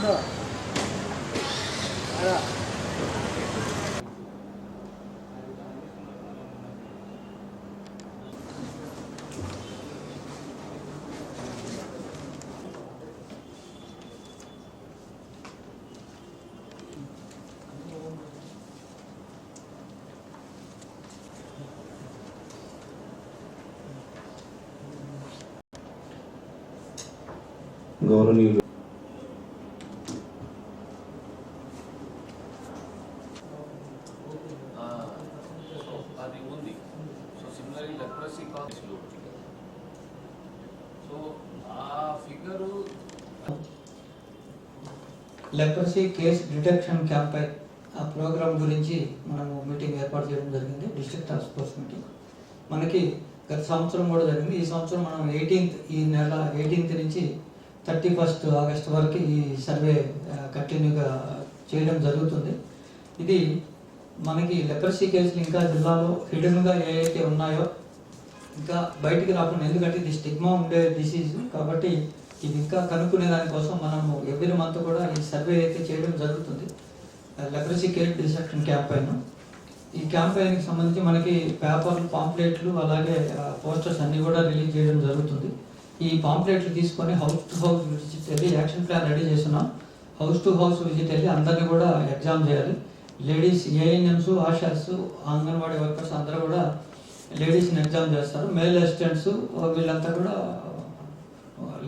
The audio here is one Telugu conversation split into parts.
తమ్ముడు రా. గౌరవనీయులు లెప్రసీ కేస్ డిటెక్షన్ క్యాంపై ఆ ప్రోగ్రాం గురించి మనము మీటింగ్ ఏర్పాటు చేయడం జరిగింది. డిస్ట్రిక్ట్ టాస్క్ ఫోర్స్ మీటింగ్ మనకి గత సంవత్సరం కూడా జరిగింది. ఈ సంవత్సరం మనం ఎయిటీన్త్ ఈ నెల ఎయిటీన్త్ నుంచి థర్టీ ఫస్ట్ ఆగస్ట్ వరకు ఈ సర్వే కంటిన్యూగా చేయడం జరుగుతుంది. ఇది మనకి లెప్రసీ కేసులు ఇంకా జిల్లాలో హిడెన్గా ఏవైతే ఉన్నాయో ఇంకా బయటికి రాకుండా ఎందుకంటే ఇది స్టిగ్మా ఉండే డిసీజ్ కాబట్టి ఇది ఇంకా కనుక్కునే దానికోసం మనము ఎవ్రీ మంత్ కూడా ఈ సర్వే అయితే చేయడం జరుగుతుంది. లెప్రసీ కేర్ డిసెక్షన్ క్యాంపైన్ ఈ క్యాంపైన్కి సంబంధించి మనకి పేపర్లు పాంప్లెట్లు అలాగే uh, పోస్టర్స్ అన్ని కూడా రిలీజ్ చేయడం జరుగుతుంది. ఈ పాంప్లెట్లు తీసుకొని హౌస్ టు హౌస్ విజిట్ వెళ్ళి యాక్షన్ ప్లాన్ రెడీ చేస్తున్నాం. హౌస్ టు హౌస్ విజిట్ వెళ్ళి అందరినీ కూడా ఎగ్జామ్ చేయాలి. Ladies ANMs ASHAs anganwadi workers అందరూ కూడా లేడీస్ని ఎగ్జామ్ చేస్తారు. మేల్ అసిస్టెంట్స్ uh, వీళ్ళంతా కూడా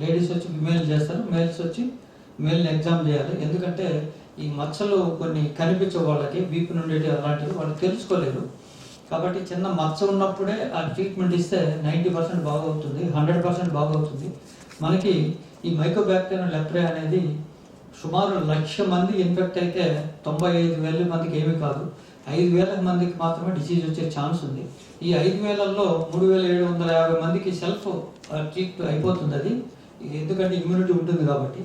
లేడీస్ వచ్చి మేల్ చేస్తారు మేల్స్ వచ్చి మేల్ని ఎగ్జామ్ చేయాలి. ఎందుకంటే ఈ మచ్చలు కొన్ని కనిపించే వాళ్ళకి వీపు నుండి అలాంటివి వాళ్ళు తెలుసుకోలేరు. కాబట్టి చిన్న మచ్చ ఉన్నప్పుడే ఆ ట్రీట్మెంట్ ఇస్తే నైంటీ పర్సెంట్ బాగవుతుంది హండ్రెడ్ పర్సెంట్ బాగవుతుంది. మనకి ఈ మైకోబ్యాక్టీరియల్ లెప్రే అనేది సుమారు లక్ష మంది ఇన్ఫెక్ట్ అయితే తొంభై ఐదు వేల మందికి ఏమీ కాదు. ఐదు వేల మందికి మాత్రమే డిసీజ్ వచ్చే ఛాన్స్ ఉంది. ఈ ఐదు వేలల్లో మూడు వేల ఏడు వందల యాభై మందికి సెల్ఫ్ ట్రీట్ అయిపోతుంది అది. ఎందుకంటే ఇమ్యూనిటీ ఉంటుంది కాబట్టి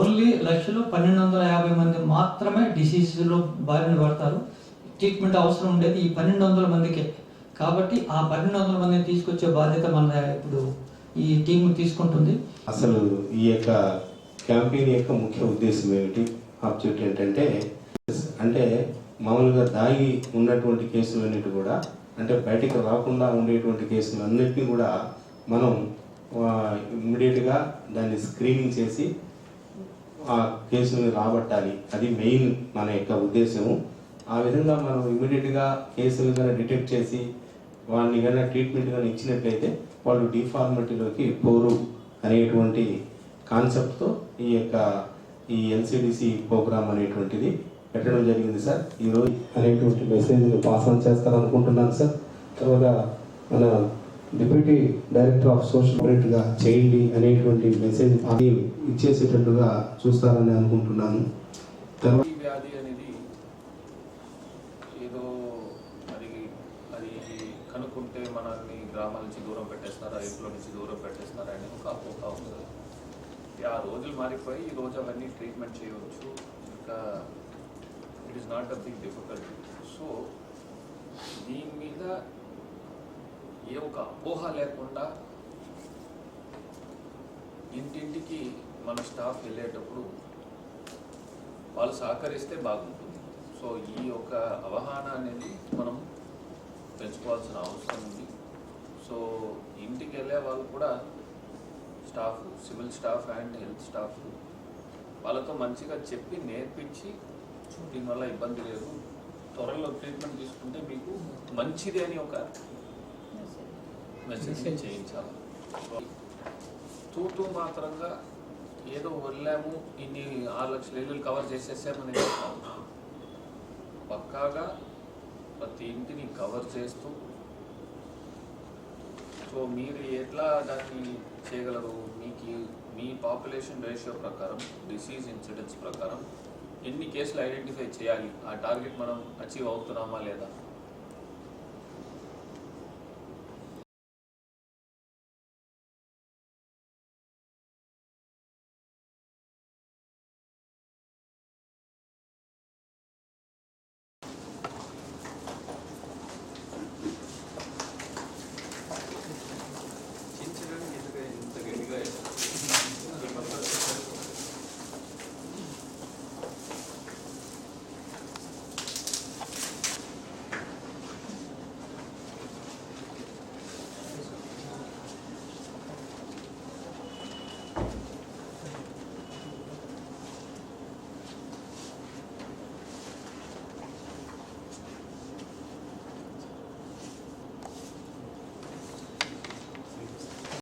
ఓన్లీ లక్షలో పన్నెండు వందల యాభై మంది మాత్రమే డిసీజ్లో బారిన పడతారు. ట్రీట్మెంట్ అవసరం ఉండేది ఈ పన్నెండు వందల మందికే. కాబట్టి ఆ పన్నెండు వందల మందిని తీసుకొచ్చే బాధ్యత మన ఇప్పుడు ఈ టీం తీసుకుంటుంది. అసలు ఈ యొక్క క్యాంపెయిన్ యొక్క ముఖ్య ఉద్దేశం ఏమిటి? ఆబ్జెక్ట్ ఏంటంటే అంటే మామూలుగా దాగి ఉన్నటువంటి కేసులన్నిటి కూడా అంటే బయటికి రాకుండా ఉండేటువంటి కేసులన్నిటినీ కూడా మనం ఇమ్మీడియట్గా దాన్ని స్క్రీనింగ్ చేసి ఆ కేసుని రాబట్టాలి. అది మెయిన్ మన యొక్క ఉద్దేశము. ఆ విధంగా మనం ఇమ్మీడియట్గా కేసులు కనుక డిటెక్ట్ చేసి వాళ్ళని కనుక ట్రీట్మెంట్ కానీ ఇచ్చినట్లయితే వాళ్ళు డిఫార్మిటీలోకి పోరు అనేటువంటి కాన్సెప్ట్తో ఈ యొక్క ఈ ఎల్సిడిసి ప్రోగ్రామ్ అనేటువంటిది పెట్టడం జరిగింది సార్. ఈరోజు అనేటువంటి మెసేజ్ పాస్ ఆన్ చేస్తారనుకుంటున్నాను సార్. తర్వాత మన డిప్యూటీ డైరెక్టర్ ఆఫ్ సోషల్గా చేయండి అనేటువంటి మెసేజ్ అది ఇచ్చేసేటట్టుగా చూస్తారని అనుకుంటున్నాను. తర్వాత వ్యాధి అనేది ఏదో అది అది కనుక్కుంటే మనల్ని గ్రామాల నుంచి దూరం పెట్టేస్తారా ఇంట్లో నుంచి దూరం పెట్టేస్తారా అనేది ఒక అపోహ ఉంది ఆ రోజులు మారిపోయి ఈ రోజు అవన్నీ ట్రీట్మెంట్ చేయవచ్చు. ఇంకా it is not a big difficulty so దీని మీద ఏ ఒక అపోహ లేకుండా ఇంటింటికి మన స్టాఫ్ వెళ్ళేటప్పుడు వాళ్ళు సహకరిస్తే బాగుంటుంది. సో ఈ యొక్క అవగాహన అనేది మనం పెంచుకోవాల్సిన అవసరం ఉంది. సో ఇంటికి వెళ్ళే వాళ్ళు కూడా staff civil staff and health staff వాళ్ళతో మంచిగా చెప్పి నేర్పించి దీనివల్ల ఇబ్బంది లేదు. త్వరలో ట్రీట్మెంట్ తీసుకుంటే మీకు మంచిది అని ఒక మెసేజ్ చేయించాలి. తూతూ మాత్రంగా ఏదో వదిలాము ఇన్ని ఆరు లక్షల ఇల్లు కవర్ చేసేసామని. పక్కాగా ప్రతి ఇంటిని కవర్ చేస్తూ సో మీరు ఎట్లా దాన్ని చేయగలరు? మీకు మీ పాపులేషన్ రేషియో ప్రకారం డిసీజ్ ఇన్సిడెన్స్ ప్రకారం ఎన్ని కేసులు ఐడెంటిఫై చేయాలి? ఆ టార్గెట్ మనం అచీవ్ అవుతున్నామా లేదా?